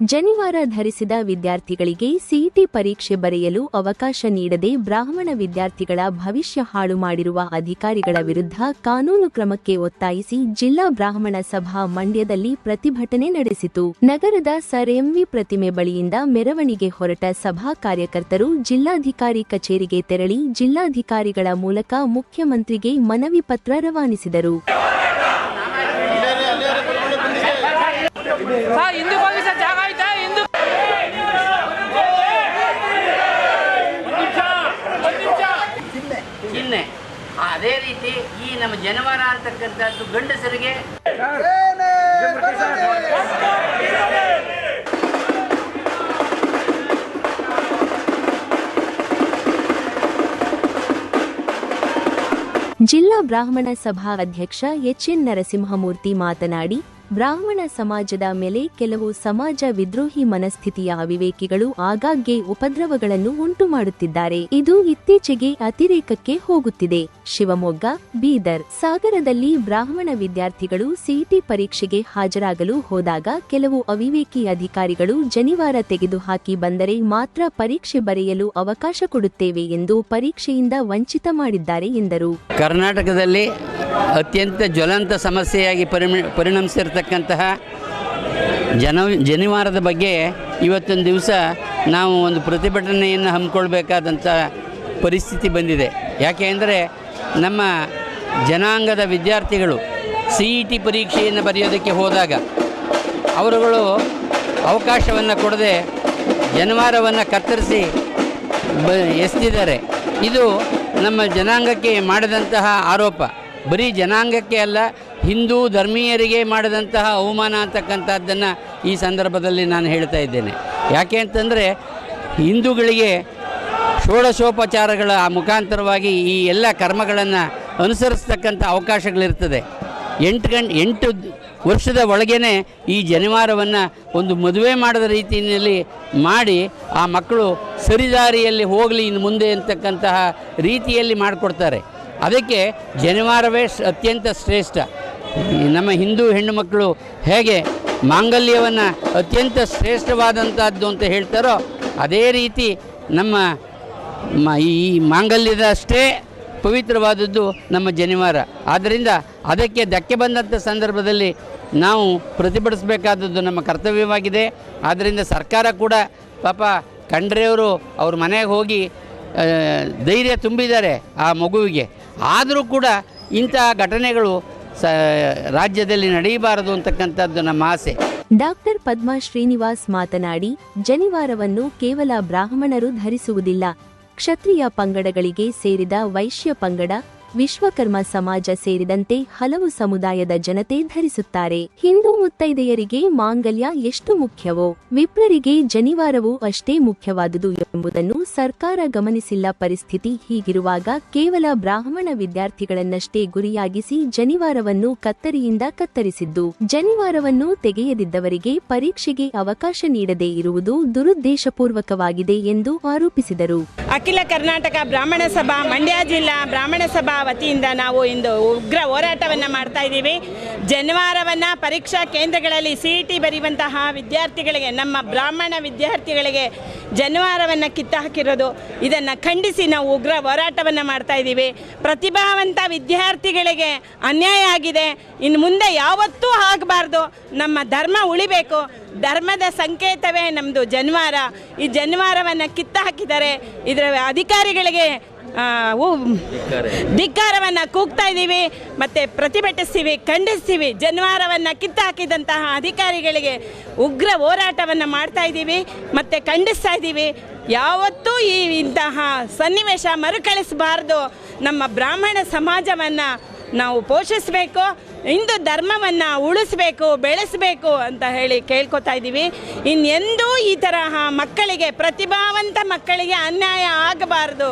ಜನಿವಾರ ಧರಿಸಿದ ವಿದ್ಯಾರ್ಥಿಗಳಿಗೆ ಸಿಇಟಿ ಪರೀಕ್ಷೆ ಬರೆಯಲು ಅವಕಾಶ ನೀಡದೆ ಬ್ರಾಹ್ಮಣ ವಿದ್ಯಾರ್ಥಿಗಳ ಭವಿಷ್ಯ ಹಾಳು ಮಾಡಿರುವ ಅಧಿಕಾರಿಗಳ ವಿರುದ್ಧ ಕಾನೂನು ಕ್ರಮಕ್ಕೆ ಒತ್ತಾಯಿಸಿ ಜಿಲ್ಲಾ ಬ್ರಾಹ್ಮಣ ಸಭಾ ಮಂಡ್ಯದಲ್ಲಿ ಪ್ರತಿಭಟನೆ ನಡೆಸಿತು. ನಗರದ ಸರ್ ಎಂವಿ ಪ್ರತಿಮೆ ಬಳಿಯಿಂದ ಮೆರವಣಿಗೆ ಹೊರಟ ಸಭಾ ಕಾರ್ಯಕರ್ತರು ಜಿಲ್ಲಾಧಿಕಾರಿ ಕಚೇರಿಗೆ ತೆರಳಿ ಜಿಲ್ಲಾಧಿಕಾರಿಗಳ ಮೂಲಕ ಮುಖ್ಯಮಂತ್ರಿಗೆ ಮನವಿ ಪತ್ರ ರವಾನಿಸಿದರು ಸರ್ ಹಿಂದೂ ಹೋಗಿ ಸರ್ ಜಾಗ ಐತೆ ಹಿಂದೂ ಚಿಹ್ನೆ ಅದೇ ರೀತಿ ಈ ನಮ್ಮ ಜನವಾರ ಅಂತಕ್ಕಂಥದ್ದು ಗಂಡಸರಿಗೆ ಜಿಲ್ಲಾ ಬ್ರಾಹ್ಮಣ ಸಭಾ ಅಧ್ಯಕ್ಷ ಎಚ್ ಎನ್ ನರಸಿಂಹಮೂರ್ತಿ ಮಾತನಾಡಿ ಬ್ರಾಹ್ಮಣ ಸಮಾಜದ ಮೇಲೆ ಕೆಲವು ಸಮಾಜ ವಿದ್ರೋಹಿ ಮನಸ್ಥಿತಿಯ ಅವಿವೇಕಿಗಳು ಆಗಾಗ್ಗೆ ಉಪದ್ರವಗಳನ್ನು ಉಂಟು ಮಾಡುತ್ತಿದ್ದಾರೆ. ಇದು ಇತ್ತೀಚೆಗೆ ಅತಿರೇಕಕ್ಕೆ ಹೋಗುತ್ತಿದೆ. ಶಿವಮೊಗ್ಗ, ಬೀದರ್ ಸಾಗರದಲ್ಲಿ ಬ್ರಾಹ್ಮಣ ವಿದ್ಯಾರ್ಥಿಗಳು ಸಿಇಟಿ ಪರೀಕ್ಷೆಗೆ ಹಾಜರಾಗಲು ಹೋದಾಗ ಕೆಲವು ಅವಿವೇಕಿ ಅಧಿಕಾರಿಗಳು ಜನಿವಾರ ತೆಗೆದುಹಾಕಿ ಬಂದರೆ ಮಾತ್ರ ಪರೀಕ್ಷೆ ಬರೆಯಲು ಅವಕಾಶ ಕೊಡುತ್ತೇವೆ ಎಂದು ಪರೀಕ್ಷೆಯಿಂದ ವಂಚಿತ ಮಾಡಿದ್ದಾರೆ ಎಂದರು. ಕರ್ನಾಟಕದಲ್ಲಿ ಅತ್ಯಂತ ಜ್ವಲಂತ ಸಮಸ್ಯೆಯಾಗಿ ಪರಿಮ ಪರಿಣಮಿಸಿರ್ತಕ್ಕಂತಹ ಜನ, ಜನಿವಾರದ ಬಗ್ಗೆ ಇವತ್ತೊಂದು ದಿವಸ ನಾವು ಒಂದು ಪ್ರತಿಭಟನೆಯನ್ನು ಹಮ್ಮಿಕೊಳ್ಬೇಕಾದಂಥ ಪರಿಸ್ಥಿತಿ ಬಂದಿದೆ. ಯಾಕೆ ಅಂದರೆ ನಮ್ಮ ಜನಾಂಗದ ವಿದ್ಯಾರ್ಥಿಗಳು ಸಿ ಇ ಟಿ ಪರೀಕ್ಷೆಯನ್ನು ಬರೆಯೋದಕ್ಕೆ ಹೋದಾಗ ಅವರುಗಳು ಅವಕಾಶವನ್ನು ಕೊಡದೆ ಜನವಾರವನ್ನು ಕತ್ತರಿಸಿ ಬ ಎಸ್ತಿದ್ದಾರೆ ಇದು ನಮ್ಮ ಜನಾಂಗಕ್ಕೆ ಮಾಡಿದಂತಹ ಆರೋಪ. ಬರೀ ಜನಾಂಗಕ್ಕೆ ಅಲ್ಲ, ಹಿಂದೂ ಧರ್ಮೀಯರಿಗೆ ಮಾಡಿದಂತಹ ಅವಮಾನ ಅಂತಕ್ಕಂಥದ್ದನ್ನು ಈ ಸಂದರ್ಭದಲ್ಲಿ ನಾನು ಹೇಳ್ತಾ ಇದ್ದೇನೆ. ಯಾಕೆ ಅಂತಂದರೆ ಹಿಂದೂಗಳಿಗೆ ಷೋಡಶೋಪಚಾರಗಳ ಮುಖಾಂತರವಾಗಿ ಈ ಎಲ್ಲ ಕರ್ಮಗಳನ್ನು ಅನುಸರಿಸ್ತಕ್ಕಂಥ ಅವಕಾಶಗಳಿರ್ತದೆ. ಎಂಟು ಗಂಟೆ, ಎಂಟು ವರ್ಷದ ಒಳಗೇ ಈ ಜನಿವಾರವನ್ನು ಒಂದು ಮದುವೆ ಮಾಡದ ರೀತಿಯಲ್ಲಿ ಮಾಡಿ ಆ ಮಕ್ಕಳು ಸರಿದಾರಿಯಲ್ಲಿ ಹೋಗಲಿ ಇನ್ನು ಮುಂದೆ ಅಂತಕ್ಕಂತಹ ರೀತಿಯಲ್ಲಿ ಮಾಡಿಕೊಡ್ತಾರೆ. ಅದಕ್ಕೆ ಜನಿವಾರವೇ ಅತ್ಯಂತ ಶ್ರೇಷ್ಠ. ನಮ್ಮ ಹಿಂದೂ ಹೆಣ್ಣು ಮಕ್ಕಳು ಹೇಗೆ ಮಾಂಗಲ್ಯವನ್ನು ಅತ್ಯಂತ ಶ್ರೇಷ್ಠವಾದಂಥದ್ದು ಅಂತ ಹೇಳ್ತಾರೋ, ಅದೇ ರೀತಿ ನಮ್ಮ ಈ ಈ ಮಾಂಗಲ್ಯದಷ್ಟೇ ಪವಿತ್ರವಾದದ್ದು ನಮ್ಮ ಜನಿವಾರ. ಆದ್ದರಿಂದ ಅದಕ್ಕೆ ಧಕ್ಕೆ ಬಂದಂಥ ಸಂದರ್ಭದಲ್ಲಿ ನಾವು ಪ್ರತಿಭಟಿಸಬೇಕಾದದ್ದು ನಮ್ಮ ಕರ್ತವ್ಯವಾಗಿದೆ. ಆದ್ದರಿಂದ ಸರ್ಕಾರ ಕೂಡ ಪಾಪ ಖಂಡ್ರೆಯವರು ಅವ್ರ ಮನೆಗೆ ಹೋಗಿ ಧೈರ್ಯ ತುಂಬಿದ್ದಾರೆ ಆ ಮಗುವಿಗೆ. ಆದರೂ ಕೂಡ ಇಂತಹ ಘಟನೆಗಳು ಸ, ರಾಜ್ಯದಲ್ಲಿ ನಡೆಯಬಾರದು ಅಂತಕ್ಕಂಥದ್ದು ನಮ್ಮ ಆಸೆ. ಡಾಕ್ಟರ್ ಪದ್ಮಾ ಶ್ರೀನಿವಾಸ್ ಮಾತನಾಡಿ, ಜನಿವಾರವನ್ನು ಕೇವಲ ಬ್ರಾಹ್ಮಣರು ಧರಿಸುವುದಿಲ್ಲ. ಕ್ಷತ್ರಿಯ ಪಂಗಡಗಳಿಗೆ ಸೇರಿದ ವೈಶ್ಯ ಪಂಗಡ ವಿಶ್ವಕರ್ಮ ಸಮಾಜ ಸೇರಿದಂತೆ ಹಲವು ಸಮುದಾಯದ ಜನತೆ ಧರಿಸುತ್ತಾರೆ. ಹಿಂದೂ ಮುತ್ತೈದೆಯರಿಗೆ ಮಾಂಗಲ್ಯ ಎಷ್ಟು ಮುಖ್ಯವೋ, ವಿಪ್ರರಿಗೆ ಜನಿವಾರವೂ ಅಷ್ಟೇ ಮುಖ್ಯವಾದುದು ಎಂಬುದನ್ನು ಸರ್ಕಾರ ಗಮನಿಸಿಲ್ಲ ಪರಿಸ್ಥಿತಿ ಹೀಗಿರುವಾಗ ಕೇವಲ ಬ್ರಾಹ್ಮಣ ವಿದ್ಯಾರ್ಥಿಗಳನ್ನಷ್ಟೇ ಗುರಿಯಾಗಿಸಿ ಜನಿವಾರವನ್ನು ಕತ್ತರಿಯಿಂದ ಕತ್ತರಿಸಿದ್ದು, ಜನಿವಾರವನ್ನು ತೆಗೆಯದಿದ್ದವರಿಗೆ ಪರೀಕ್ಷೆಗೆ ಅವಕಾಶ ನೀಡದೇ ಇರುವುದು ದುರುದ್ದೇಶಪೂರ್ವಕವಾಗಿದೆ ಎಂದು ಆರೋಪಿಸಿದರು. ಅಖಿಲ ಕರ್ನಾಟಕ ಬ್ರಾಹ್ಮಣ ಸಭಾ ಮಂಡ್ಯ ಜಿಲ್ಲಾ ಬ್ರಾಹ್ಮಣ ಸಭಾ ವತಿಯಿಂದ ನಾವು ಇಂದು ಉಗ್ರ ಹೋರಾಟವನ್ನು ಮಾಡ್ತಾ ಇದ್ದೀವಿ. ಜನಿವಾರವನ್ನು ಪರೀಕ್ಷಾ ಕೇಂದ್ರಗಳಲ್ಲಿ ಸಿ ಇ ಟಿ ಬರೆಯುವಂತಹ ವಿದ್ಯಾರ್ಥಿಗಳಿಗೆ, ನಮ್ಮ ಬ್ರಾಹ್ಮಣ ವಿದ್ಯಾರ್ಥಿಗಳಿಗೆ ಜನವಾರವನ್ನು ಕಿತ್ತು ಹಾಕಿರೋದು. ಇದನ್ನು ಖಂಡಿಸಿ ನಾವು ಉಗ್ರ ಹೋರಾಟವನ್ನು ಮಾಡ್ತಾ ಇದ್ದೀವಿ. ಪ್ರತಿಭಾವಂತ ವಿದ್ಯಾರ್ಥಿಗಳಿಗೆ ಅನ್ಯಾಯ ಆಗಿದೆ. ಇನ್ನು ಮುಂದೆ ಯಾವತ್ತೂ ಆಗಬಾರ್ದು. ನಮ್ಮ ಧರ್ಮ ಉಳಿಬೇಕು. ಧರ್ಮದ ಸಂಕೇತವೇ ನಮ್ಮದು ಜನವಾರ. ಈ ಜನವಾರವನ್ನು ಕಿತ್ತು ಹಾಕಿದ್ದಾರೆ ಇದರ ಅಧಿಕಾರಿಗಳಿಗೆ ಧಿಕ್ಕಾರವನ್ನು ಕೂಗ್ತಾ ಇದ್ದೀವಿ, ಮತ್ತು ಪ್ರತಿಭಟಿಸ್ತೀವಿ, ಖಂಡಿಸ್ತೀವಿ, ಜನವಾರವನ್ನು ಕಿತ್ತು ಹಾಕಿದಂತಹ ಅಧಿಕಾರಿಗಳಿಗೆ ಉಗ್ರ ಹೋರಾಟವನ್ನು ಮಾಡ್ತಾ ಇದ್ದೀವಿ, ಮತ್ತು ಖಂಡಿಸ್ತಾ ಇದ್ದೀವಿ. ಯಾವತ್ತೂ ಈ ಇಂತಹ ಸನ್ನಿವೇಶ ಮರುಕಳಿಸಬಾರ್ದು. ನಮ್ಮ ಬ್ರಾಹ್ಮಣ ಸಮಾಜವನ್ನು ನಾವು ಪೋಷಿಸಬೇಕು, ಹಿಂದೂ ಧರ್ಮವನ್ನು ಉಳಿಸ್ಬೇಕು, ಬೆಳೆಸಬೇಕು ಅಂತ ಹೇಳಿ ಕೇಳ್ಕೊತಾ ಇದ್ದೀವಿ. ಇನ್ನೆಂದೂ ಈ ತರಹ ಮಕ್ಕಳಿಗೆ, ಪ್ರತಿಭಾವಂತ ಮಕ್ಕಳಿಗೆ ಅನ್ಯಾಯ ಆಗಬಾರ್ದು.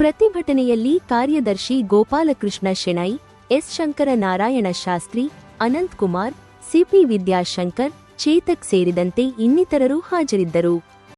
ಪ್ರತಿಭಟನೆಯಲ್ಲಿ ಕಾರ್ಯದರ್ಶಿ ಗೋಪಾಲಕೃಷ್ಣ ಶೆಣೈ, ಎಸ್ ಶಂಕರ ನಾರಾಯಣ ಶಾಸ್ತ್ರಿ, ಅನಂತ್ ಕುಮಾರ್ ಸಿಪಿ ವಿದ್ಯಾಶಂಕರ್, ಚೇತಕ್ ಸೇರಿದಂತೆ ಇನ್ನಿತರರು ಹಾಜರಿದ್ದರು.